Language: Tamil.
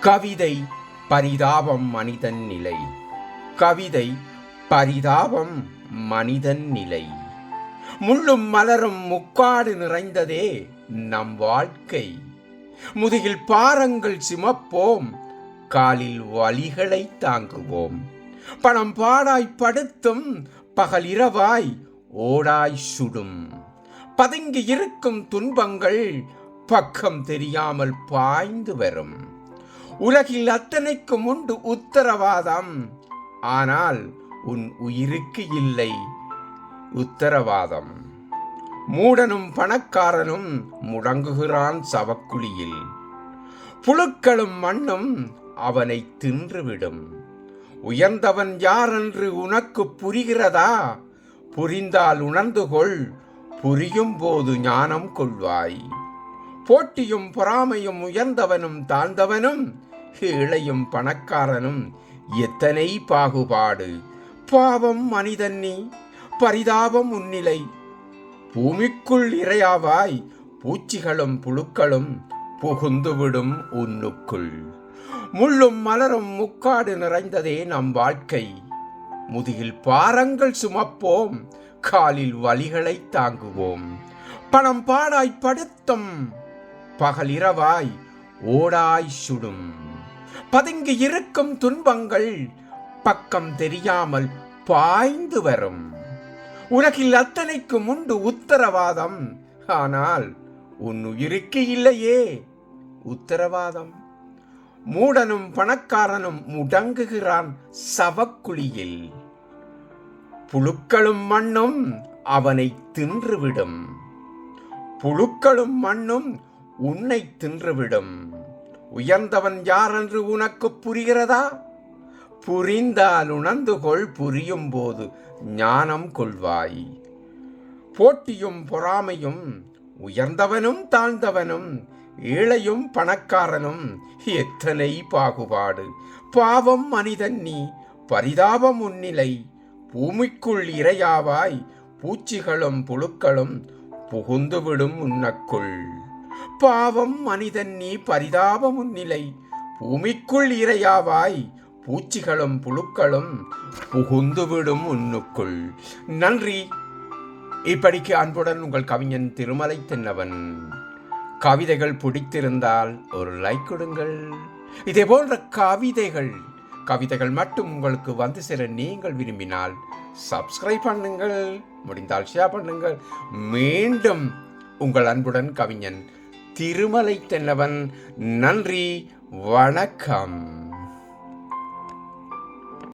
கவிதை பரிதாபம் மனிதன் நிலை. கவிதை பரிதாபம் மனிதன் நிலை. முள்ளும் மலரும் முக்காடு நிறைந்ததே நம் வாழ்க்கை. முதுகில் பாரங்கள் சுமப்போம் காலில் வலிகளை தாங்குவோம். பணம் பாடாய் படுத்தும் பகல் இரவாய் ஓடாய் சுடும். பதுங்கி இருக்கும் துன்பங்கள் பக்கம் தெரியாமல் பாய்ந்து வரும். உலகில் அத்தனைக்கும் உண்டு உத்தரவாதம். ஆனால் உன் உயிருக்கு இல்லை உத்தரவாதம். மூடனும் பணக்காரனும் முடங்குகிறான் சவக்குழியில். புழுக்களும் மண்ணும் அவனை தின்றுவிடும். உயர்ந்தவன் யாரென்று உனக்கு புரிகிறதா? புரிந்தால் உணர்ந்து கொள் புரியும் போது ஞானம் கொள்வாய். போட்டியும் பொறாமையும் உயர்ந்தவனும் தாழ்ந்தவனும் ஏழையும் பணக்காரனும் எத்தனை பாகுபாடு? பாவம் மனிதன் நீ பரிதாபம் உன்னிலை. பூமிக்குள் இரையாவாய் பூச்சிகளும் புழுக்களும் புகுந்துவிடும் உன்னுக்குள். முள்ளும் மலரும் முக்காடு நிறைந்ததே நம் வாழ்க்கை. முதுகில் பாரங்கள் சுமப்போம் காலில் வலிகளை தாங்குவோம். பணம் பாடாய் படுத்தும் பகலிரவாய் ஓடாய் சுடும். பதுங்கி இருக்கும் துன்பங்கள் பக்கம் தெரியாமல் பாய்ந்து வரும். உலகில் அத்தனைக்கும் உண்டு உத்தரவாதம். ஆனால் உன் உயிருக்கு இல்லையே உத்தரவாதம். மூடனும் பணக்காரனும் முடங்குகிறான் சவக்குழியில். புழுக்களும் மண்ணும் அவனை தின்றுவிடும். புழுக்களும் மண்ணும் உன்னை தின்றுவிடும். உயர்ந்தவன் யாரென்று உனக்கு புரிகிறதா? புரிந்தால் உணர்ந்து கொள் புரியும் போது ஞானம் கொள்வாய். போட்டியும் பொறாமையும் உயர்ந்தவனும் தாழ்ந்தவனும் ஏழையும் பணக்காரனும் எத்தனை பாகுபாடு? பாவம் மனிதன் நீ பரிதாபம் உன்னிலை பூமிக்குள் இரையாவாய் பூச்சிகளும் புழுக்களும் புகுந்துவிடும் உன்னக்குள் பாவம் மனிதன் நீ பரிதாப முன்னிலை பூமிக்குள் இரையாவாய் பூச்சிகளும் புழுக்களும் புகுந்துவிடும் உன்னுக்குள். நன்றி. இப்படிக்கு அன்புடன் உங்கள் கவிஞன் திருமலை தென்னவன். கவிதைகள் பிடித்திருந்தால் ஒரு லைக் கொடுங்கள். இதே போன்ற கவிதைகள் கவிதைகள் மட்டும் உங்களுக்கு வந்து சேர நீங்கள் விரும்பினால் சப்ஸ்கிரைப் பண்ணுங்கள். முடிந்தால் ஷேர் பண்ணுங்கள். மீண்டும் உங்கள் அன்புடன் கவிஞன் திருமலை தென்னவன். நன்றி வணக்கம்.